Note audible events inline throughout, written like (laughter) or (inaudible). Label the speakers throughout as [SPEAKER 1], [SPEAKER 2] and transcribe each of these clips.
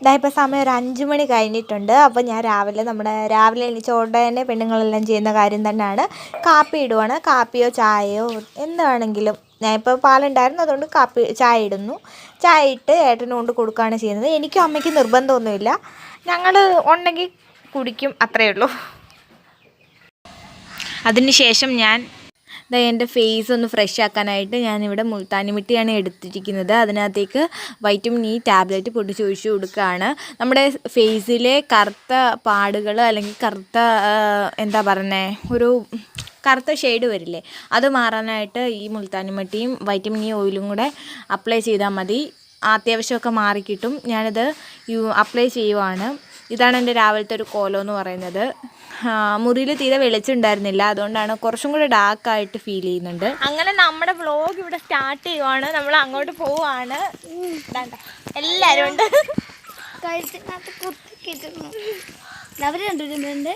[SPEAKER 1] ഇതാ ഇപ്പോൾ സമയം ഒരു അഞ്ച് മണി കഴിഞ്ഞിട്ടുണ്ട്. അപ്പോൾ ഞാൻ രാവിലെ നമ്മുടെ രാവിലെ എണീച്ച ഉടനെ പെണ്ണുങ്ങളെല്ലാം ചെയ്യുന്ന കാര്യം തന്നെയാണ്. കാപ്പി ഇടുവാണ്. കാപ്പിയോ ചായയോ എന്ത് വേണമെങ്കിലും. ഞാൻ ഇപ്പോൾ പാലുണ്ടായിരുന്നു അതുകൊണ്ട് കാപ്പി ചായ ഇടുന്നു. ചായ ഇട്ട് ഏട്ടനും കൊണ്ട് കൊടുക്കുകയാണ് ചെയ്യുന്നത്. എനിക്കും അമ്മയ്ക്കും നിർബന്ധമൊന്നുമില്ല. ഞങ്ങൾ ഉണ്ടെങ്കിൽ കുടിക്കും അത്രയേ ഉള്ളൂ. അതിനുശേഷം ഞാൻ ദാ എന്റെ ഫേസ് ഒന്ന് ഫ്രഷ് ആക്കാനായിട്ട് ഞാനിവിടെ മുൾത്താനി മിട്ടിയാണ് എടുത്തിരിക്കുന്നത്. അതിനകത്തേക്ക് വൈറ്റമിൻ ഇ ടാബ്ലറ്റ് പൊടിച്ച് ഒഴിച്ചു കൊടുക്കുകയാണ്. നമ്മുടെ ഫേസിലെ കറുത്ത പാടുകൾ അല്ലെങ്കിൽ കറുത്ത എന്താ പറയുന്നത് ഒരു കറുത്ത ഷെയ്ഡ് വരില്ലേ അത് മാറാനായിട്ട് ഈ മുൾത്താനി മട്ടിയും വൈറ്റമിൻ ഇ ഓയിലും കൂടെ അപ്ലൈ ചെയ്താൽ മതി. അത്യാവശ്യമൊക്കെ മാറിക്കിട്ടും. ഞാനിത് യു അപ്ലൈ ചെയ്യുവാണ്. ഇതാണ് എന്റെ രാവിലത്തെ ഒരു കോലം എന്ന് പറയുന്നത്. മുറിയിൽ തീരെ വെളിച്ചുണ്ടായിരുന്നില്ല അതുകൊണ്ടാണ് കുറച്ചും കൂടെ ഡാർക്കായിട്ട് ഫീൽ ചെയ്യുന്നുണ്ട്. അങ്ങനെ നമ്മുടെ വ്ലോഗ് ഇവിടെ സ്റ്റാർട്ട് ചെയ്യുവാണ്. നമ്മൾ അങ്ങോട്ട് പോവാണ്. എല്ലാരും എല്ലാവരും ഉണ്ട്
[SPEAKER 2] അവർ കണ്ടിട്ടുണ്ട്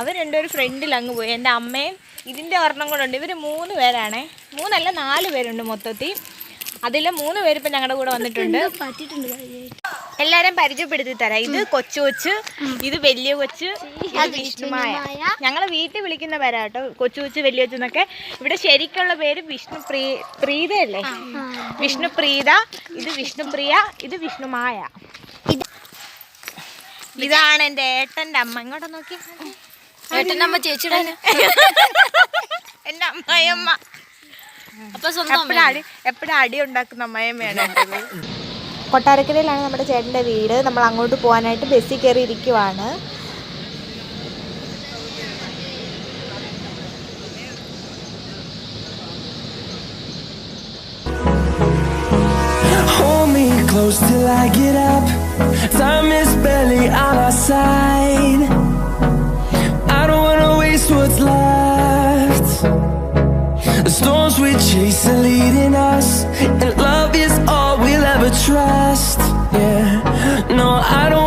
[SPEAKER 1] അവർ രണ്ടുപേരും ഫ്രണ്ടിൽ അങ്ങ് പോയി. എന്റെ അമ്മയും ഇതിന്റെ ഒരെണ്ണം കൂടെ ഉണ്ട്. ഇവർ മൂന്ന് പേരാണേ. മൂന്നല്ല നാല് പേരുണ്ട് മൊത്തത്തിൽ. അതിൽ മൂന്ന് പേര് ഇപ്പം ഞങ്ങളുടെ കൂടെ വന്നിട്ടുണ്ട്.
[SPEAKER 2] പറ്റിയിട്ടുണ്ട്
[SPEAKER 1] എല്ലാരെയും പരിചയപ്പെടുത്തി തരാം. ഇത് കൊച്ചു കൊച്ച് ഇത് വലിയ കൊച്ച് വിഷ്ണുമായ. ഞങ്ങളെ വീട്ടിൽ വിളിക്കുന്ന പേരാ കേട്ടോ കൊച്ചു കൊച്ച് വലിയ കൊച്ചു എന്നൊക്കെ. ഇവിടെ ശരിക്കുള്ള പേര് വിഷ്ണു പ്രീ പ്രീതയല്ലേ വിഷ്ണു പ്രീത ഇത് വിഷ്ണുപ്രിയ ഇത് വിഷ്ണുമായ. ഇതാണ് എന്റെ ഏട്ടന്റെ അമ്മ. ഇങ്ങോട്ട് നോക്കി.
[SPEAKER 2] അമ്മ ചേച്ചിയുടെ (laughs)
[SPEAKER 1] എന്റെ അമ്മായിയമ്മ
[SPEAKER 2] അപ്പൊ സ്വന്തം
[SPEAKER 1] എപ്പോഴും അടി എപ്പോഴും അടി ഉണ്ടാക്കുന്ന അമ്മായിയമ്മയാണ് (laughs) കൊട്ടാരക്കരയിലാണ് നമ്മുടെ ചേട്ടന്റെ വീട് നമ്മൾ അങ്ങോട്ട് പോകാനായിട്ട് ബസ്സിൽ കയറി ഇരിക്കുവാണ്
[SPEAKER 3] close till I get up. Time is barely on our side. I don't wanna waste what's left. The storms we chase are leading us, and love But trust, yeah. No, I don't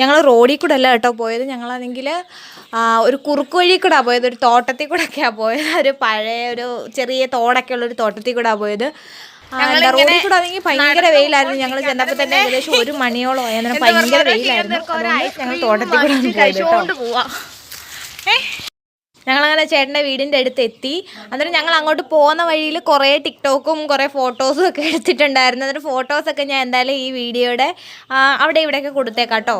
[SPEAKER 1] ഞങ്ങൾ റോഡിൽ കൂടെ അല്ല കേട്ടോ പോയത്. ഞങ്ങളാണെങ്കിൽ ഒരു കുറുക്ക് വഴി കൂടെ പോയത്. ഒരു തോട്ടത്തിൽ കൂടെ ഒക്കെയാണ് പോയത്. ഒരു പഴയ ഒരു ചെറിയ തോടൊക്കെ ഉള്ള ഒരു തോട്ടത്തിൽ കൂടെ പോയത്. റോഡിൽ കൂടെ ആണെങ്കിൽ ഭയങ്കര വെയിലായിരുന്നു. ഞങ്ങൾ ചെന്നപ്പോൾ തന്നെ ഏകദേശം ഒരു മണിയോളം അന്നേരം ഭയങ്കര വെയിലായിരുന്നു. അതുകൊണ്ട് ഞങ്ങൾ തോട്ടത്തിൽ കൂടെ പോയത് കേട്ടോ. ഞങ്ങളങ്ങനെ ചേട്ടന്റെ വീടിന്റെ അടുത്ത് എത്തി അന്നേരം ഞങ്ങൾ അങ്ങോട്ട് പോകുന്ന വഴിയിൽ കുറേ ടിക്ടോക്കും കുറേ ഫോട്ടോസും ഒക്കെ എടുത്തിട്ടുണ്ടായിരുന്നു. അന്നേരം ഫോട്ടോസൊക്കെ ഞാൻ എന്തായാലും ഈ വീഡിയോയുടെ ആ, അവിടെ ഇവിടെയൊക്കെ കൊടുത്തേക്കാം കേട്ടോ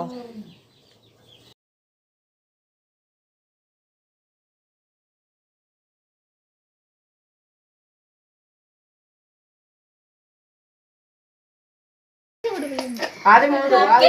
[SPEAKER 2] പട്ടി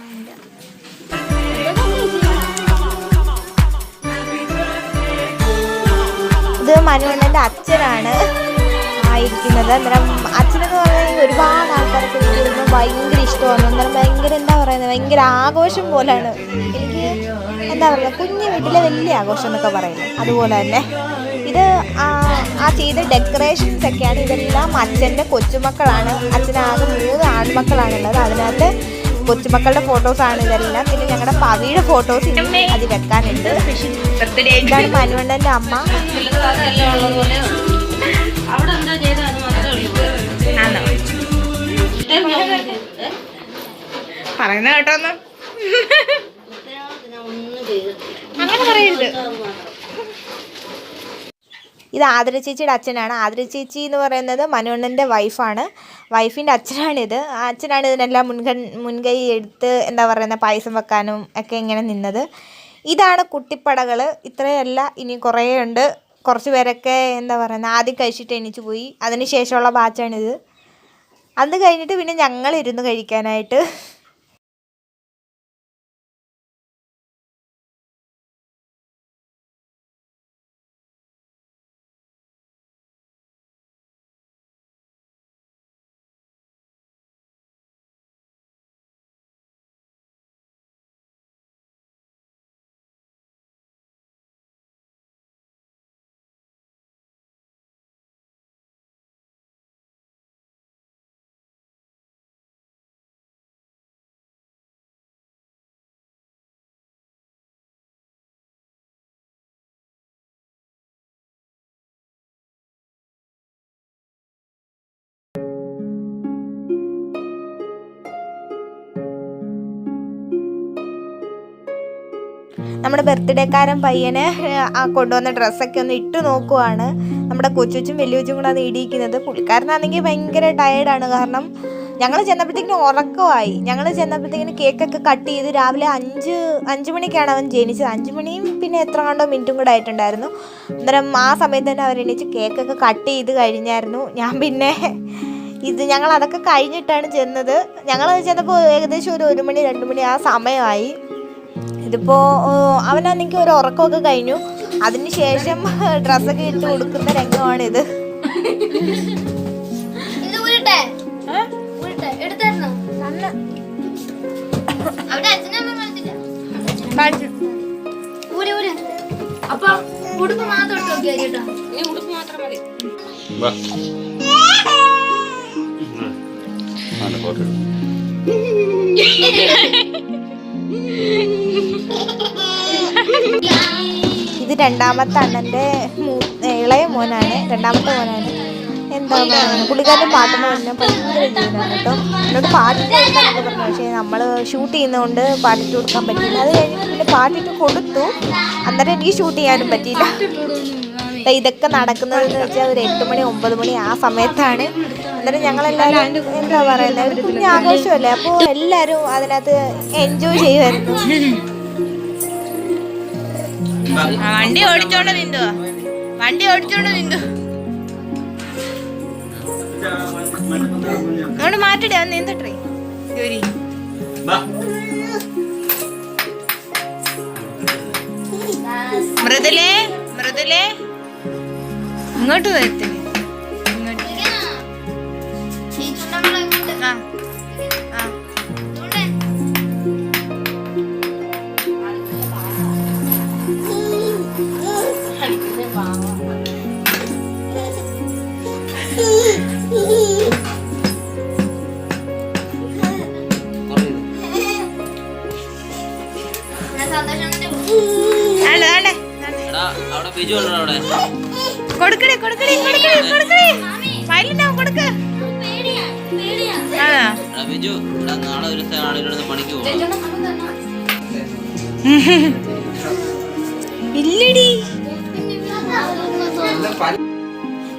[SPEAKER 1] മനുവണ്ണന്റെ അച്ഛനാണ് ആയിരിക്കുന്നത്. അന്നേരം അച്ഛനെന്ന് പറഞ്ഞാൽ ഒരുപാട് ആൾക്കാർക്ക് വീട്ടിലിരുന്ന് ഭയങ്കര ഇഷ്ടമാണ്. അന്നേരം ഭയങ്കര എന്താ പറയുന്നത് ഭയങ്കര ആഘോഷം പോലെയാണ് എനിക്ക് എന്താ പറയുക കുഞ്ഞു വീട്ടിലെ വലിയ ആഘോഷം എന്നൊക്കെ പറയുന്നത്. അതുപോലെ തന്നെ ഇത് ആ, ആ ചെയ്ത ഡെക്കറേഷൻസ് ഒക്കെയാണ് ഇതെല്ലാം അച്ഛന്റെ കൊച്ചുമക്കളാണ്. അച്ഛനാകെ മൂന്ന് ആൺമക്കളാണുള്ളത്. അതിനകത്ത് കൊച്ചുമക്കളുടെ ആണ് ഇതെല്ലാം പിന്നെ ഞങ്ങളുടെ പവിയുടെ ഫോട്ടോസ് ഇനി അത് വെക്കാനുണ്ട്. ഇതാണ് മനുവണ്ണന്റെ അമ്മ. പറയുന്ന കേട്ടോന്ന്. അങ്ങനെ പറയരുത്. ഇത് ആദര ചേച്ചിയുടെ അച്ഛനാണ്. ആദര ചേച്ചി എന്ന് പറയുന്നത് മനുവണ്ണന്റെ വൈഫാണ് വൈഫിന്റെ അച്ഛനാണിത്. അച്ഛനാണ് ഇതിനെല്ലാം മുൻകൺ മുൻകൈ എടുത്ത് എന്താ പറയുന്നത് പായസം വെക്കാനും ഒക്കെ ഇങ്ങനെ നിന്നത്. ഇതാണ് കുട്ടിപ്പടകൾ ഇത്രയല്ല ഇനി കുറേ ഉണ്ട്. കുറച്ച് പേരൊക്കെ എന്താ പറയുന്നത് ആദ്യം കഴിച്ചിട്ട് എണീച്ച് പോയി. അതിന് ശേഷമുള്ള ബാച്ചാണിത് അത് കഴിഞ്ഞിട്ട് പിന്നെ ഞങ്ങൾ ഞങ്ങളിരുന്ന് കഴിക്കാനായിട്ട് നമ്മുടെ ബർത്ത്ഡേക്കാരൻ പയ്യനെ ആ കൊണ്ടുവന്ന ഡ്രസ്സൊക്കെ ഒന്ന് ഇട്ട് നോക്കുവാണ്. നമ്മുടെ കൊച്ചുച്ചും വലിയച്ചും കൂടെ അത് ഇടിയിക്കുന്നത് പുള്ളിക്കാരനാണെങ്കിൽ ഭയങ്കര ടയേർഡാണ് കാരണം ഞങ്ങൾ ചെന്നപ്പോഴത്തേക്കിനും ഉറക്കമായി. ഞങ്ങൾ ചെന്നപ്പോഴത്തേക്കിനും കേക്കൊക്കെ കട്ട് ചെയ്ത് രാവിലെ അഞ്ച് അഞ്ച് മണിക്കാണ് അവൻ ജനിച്ചത്. അഞ്ച് മണിയും പിന്നെ എത്ര കണ്ടോ മിനിറ്റും കൂടെ ആയിട്ടുണ്ടായിരുന്നു. അന്നേരം ആ സമയത്ത് തന്നെ അവർ എണീച്ച് കേക്കൊക്കെ കട്ട് ചെയ്ത് കഴിഞ്ഞായിരുന്നു. ഞാൻ പിന്നെ ഇത് ഞങ്ങൾ അതൊക്കെ കഴിഞ്ഞിട്ടാണ് ചെന്നത്. ഞങ്ങൾ ചെന്നപ്പോൾ ഏകദേശം ഒരു ഒരു മണി രണ്ട് മണി ആ സമയമായി. ഇതിപ്പോ അവനാണെങ്കിൽ ഒരു ഉറക്കമൊക്കെ കഴിഞ്ഞു അതിന് ശേഷം ഡ്രസ്സൊക്കെ ഇട്ട് കൊടുക്കുന്ന രംഗമാണിത്
[SPEAKER 2] ഇത് ഊരട്ടെ ഊരട്ടെ
[SPEAKER 1] രണ്ടാമത്തെ അണ്ണന്റെ ഇളയ മോനാണ്. രണ്ടാമത്തെ മോനാണ്. എന്താ പുള്ളിക്കാരന്റെ പാട്ടെന്ന് പറഞ്ഞാൽ ഭയങ്കര കേട്ടോ. എന്നോട് പാട്ടിട്ട് കൊടുക്കാനൊക്കെ പറഞ്ഞു പക്ഷേ നമ്മൾ ഷൂട്ട് ചെയ്യുന്നതുകൊണ്ട് പാട്ടിട്ട് കൊടുക്കാൻ പറ്റില്ല അത് കഴിഞ്ഞിട്ട് പിന്നെ പാട്ടിട്ട് കൊടുത്തു. അന്നേരം എനിക്ക് ഷൂട്ട് ചെയ്യാനും പറ്റിയില്ല. ഇതൊക്കെ നടക്കുന്നതെന്ന് വെച്ചാൽ ഒരു എട്ട് മണി ഒമ്പത് മണി ആ സമയത്താണ്. അന്നേരം ഞങ്ങളെല്ലാവരും എന്താ പറയുന്നത്? ഒരു ആഘോഷമല്ലേ അപ്പോൾ എല്ലാവരും അതിനകത്ത് എൻജോയ് ചെയ്യുമായിരുന്നു. വണ്ടി ഓടിച്ചോണ്ട് നിന്നു. വണ്ടി ഓടിച്ചോണ്ട് നിന്നു. അങ്ങോട്ട് മാറ്റിടേ ഒന്ന് നിന്നിട്ടേ. ജോലി. മൃദുലേ മൃദുലേ. ഇങ്ങോട്ട് വരത്തില്ലേ?
[SPEAKER 4] എടാ നാളെ ഒരു ആളുകളുടെ പണിക്ക് പോകണം
[SPEAKER 1] ഇല്ലടി.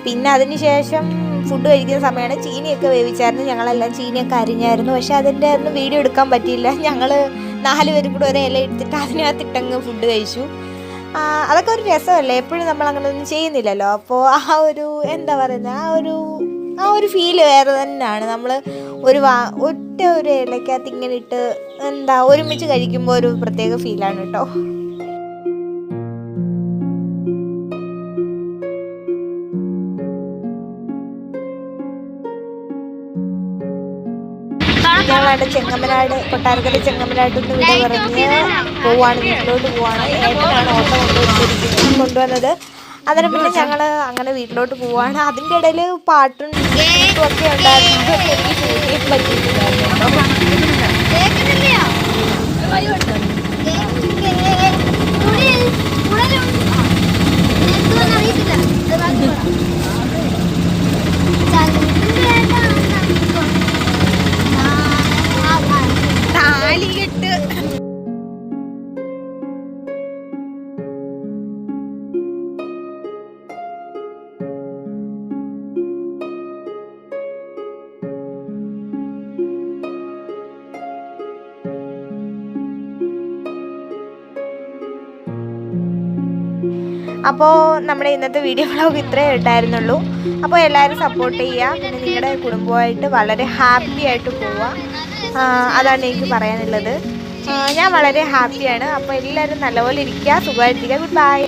[SPEAKER 1] പിന്നെ അതിനുശേഷം ഫുഡ് കഴിക്കുന്ന സമയമാണ് ചീനിയൊക്കെ വേവിച്ചായിരുന്നു. ഞങ്ങളെല്ലാം ചീനിയൊക്കെ അരിഞ്ഞായിരുന്നു. പക്ഷെ അതിന്റെ ഒന്നും വീഡിയോ എടുക്കാൻ പറ്റിയില്ല. ഞങ്ങൾ നാല് പേരും കൂടെ ഒരേ ഇല എടുത്തിട്ട് അതിനകത്തിട്ടങ്ങ് ഫുഡ് കഴിച്ചു. ആ, അതൊക്കെ ഒരു രസമല്ലേ? എപ്പോഴും നമ്മൾ അങ്ങനെ ഒന്നും ചെയ്യുന്നില്ലല്ലോ. അപ്പോൾ ആ ഒരു എന്താ പറയുന്നത് ആ ഒരു ആ ഒരു ഫീൽ വേറെ തന്നെയാണ്. നമ്മൾ ഒരു വാ ഒറ്റ ഒരു ഇലക്കകത്ത് ഇങ്ങനെ ഇട്ട് എന്താ ഒരുമിച്ച് കഴിക്കുമ്പോൾ ഒരു പ്രത്യേക ഫീലാണ് കേട്ടോ. ഞങ്ങളവിടെ ചെങ്ങമ്മനാട് കൊട്ടാരക്കര നിന്ന് വിട പറഞ്ഞ് പോവാണ് വീട്ടിലോട്ട് പോവാണ്. ഏട്ടനാണ് ഓട്ടോ കൊണ്ടുവന്നിരിക്കുന്നത്. കൊണ്ടുവന്നത്. അന്നേരം പിന്നെ ഞങ്ങൾ അങ്ങനെ വീട്ടിലോട്ട് പോവാണ്. അതിന്റെ ഇടയിൽ പാട്ടും ഇതും ഒക്കെ ഉണ്ടായിരുന്നു. എനിക്ക് ഷൂട്ട് അപ്പോൾ നമ്മുടെ ഇന്നത്തെ വീഡിയോ വ്ളോഗ് ഇത്രയേ ഉണ്ടായിരുന്നുള്ളൂ അപ്പോൾ എല്ലാവരും സപ്പോർട്ട് ചെയ്യുക. പിന്നെ നിങ്ങളുടെ കുടുംബമായിട്ട് വളരെ ഹാപ്പി ആയിട്ട് പോവുക. അതാണ് എനിക്ക് പറയാനുള്ളത്. ഞാൻ വളരെ ഹാപ്പിയാണ് അപ്പോൾ എല്ലാവരും നല്ലപോലെ ഇരിക്കുക. സുഖമായിട്ടിരിക്കുക. Good bye